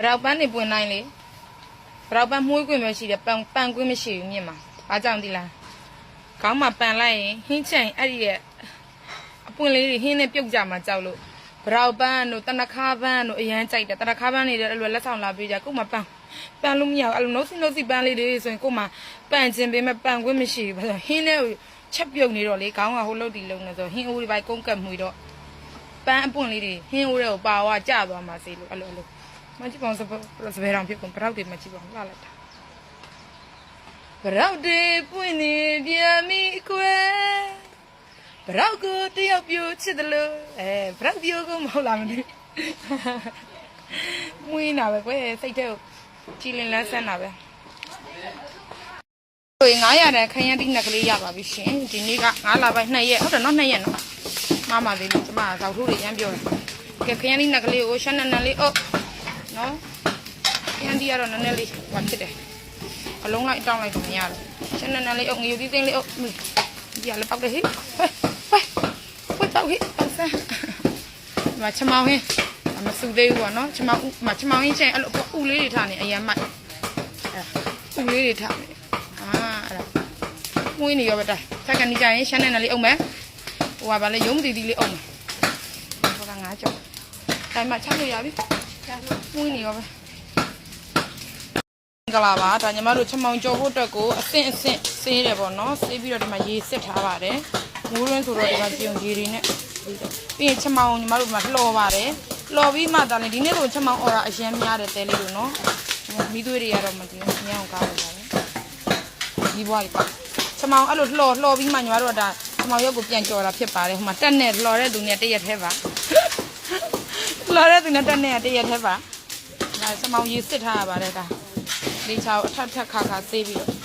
ဘရောက်ပန်းနေပွင့်နိုင်လေဘရောက်ပန်းမှုေးခွင့်ပဲရှိတယ်ပန်ပန်ခွင့်မရှိဘူးမြင်မှာဘာကြောင့်ဒီလားခေါင်းမှာပန်လိုက်ရင်ဟင်းချင်အဲ့ဒီရဲ့အပွင့်လေးတွေဟင်းနဲ့ပြုတ်ကြမှာကြောက်လို့ဘရောက်ပန်းတို့တနခါပန်းတို့အရန်ကြိုက်တယ်တနခါပန်းနေတယ်အဲ့လိုလက်ဆောင်လာပေးကြကို့မှာပန်ပန်လို့မရဘူးအဲ့လိုနှုတ်စီနှုတ်စီပန်းလေးတွေဆိုရင်ကို့မှာပန်ခြင်းပေးမဲ့ပန်ခွင့်မရှိဘူးဘာလို့ဟင်းနဲ့ချက်ပြုတ်နေတော့လေခေါင်းကဟိုလုတ်တီလုံးနေဆိုဟင်းအိုးတွေပဲကုန်းကတ်မှုတော့ပန်းအပွင့်လေးတွေဟင်းဦးတွေကိုပါဝါကျသွားမှာစေလို့အဲ့လိုအဲ့လို မကြည့်ပါဦးစပစပယ်တောင်ဖြစ်ကုန်ဘရောက်တွေမကြည့်ပါဘူးလှလိုက်တာဘရောက်တွေပွင့်နေပြန်မိခွဲဘရောက်ကိုတယောက်ပြိုချစ်တယ်လို့အဲဘရောက်ပြိုကိုမဟုတ်လားမသိမွေးနာပဲကွယ်စိတ်ထဲကိုကြည်လင်လန်းဆန်းတာပဲဟို900တဲ့ခရမ်းတိနက်ကလေးရပါပြီရှင်ဒီနေ့က9လပိုင်း2ရက်ဟုတ်တယ်နော်2ရက်နော်မမသေးလို့ကျမဇောက်ထိုးတွေရမ်းပြောတယ်ကဲခရမ်းလေးနက်ကလေးကိုရှမ်းနက်နက်လေးအုပ် နော်ခရမ်းဒီကတော့နည်းနည်းလေးဟောဖြစ်တယ်အလုံးလိုက်တောင်းလိုက်တော့မရဘူးရှမ်းနက်နက်လေးအုပ်ငရုတ်သီးသိန်းလေးအုပ်ဒီကလည်းပောက်တယ်ဟိဝဲဝဲဝဲတောက်ဟိတောက်ဆန်းဒီမှာချမောင်းဟင်းမဆူသေးဘူးပေါ့နော်ချမောင်းမချမောင်းဟင်းချင်းအဲ့လိုဥလေးတွေထားနေအရမ်းမိုက်အဲ့ဥလေးတွေထားနေအာအဲ့ဒါမွေးနေရောပဲတိုင်စက္ကန့်ဒီကြရင်ရှမ်းနက်နက်လေးအုပ်မယ်ဟိုကဗာလဲရုံးတီတီလေးအောင်မယ်ဟိုကငါးကြော်တိုင်မချလို့ရပြီ ချလို့မွေးနေရောပဲကလာပါဒါညီမတို့ချမောင်ကြော်ဖို့အတွက်ကိုအဆင့်အဆင့်ဆေးတယ်ပေါ့နော်ဆေးပြီးတော့ဒီမှာရေစစ်ထားပါတယ်မိုးရင်းဆိုတော့ဒီမှာပြုံရေတွေနဲ့ပြီးရင်ချမောင်ညီမတို့ဒီမှာလှော်ပါတယ်လှော်ပြီးမှဒါလည်းဒီနေ့တော့ချမောင်အော်ရာအရင်များတယ်တဲလေးတို့နော်မိသွေးတွေကတော့မသိဘူးညောင်းကားလို့ပါတယ်ဒီဘွားကြီးပါချမောင်အဲ့လိုလှော်လှော်ပြီးမှညီမတို့ကဒါ။မောင်ရုပ်ကိုပြန်ကြော်တာဖြစ်ပါတယ်။ဟိုမှာတက်နဲ့လော်တဲ့သူနဲ့တရက်သေးပါ။ လော်တဲ့သူနဲ့တက်နဲ့တရက်သေးပါ။ဒါစမောင်ရေးစစ်ထားရပါတယ်ဒါ။လေးချောက်အထက်ထက်ခါခါသေးပြီးတော့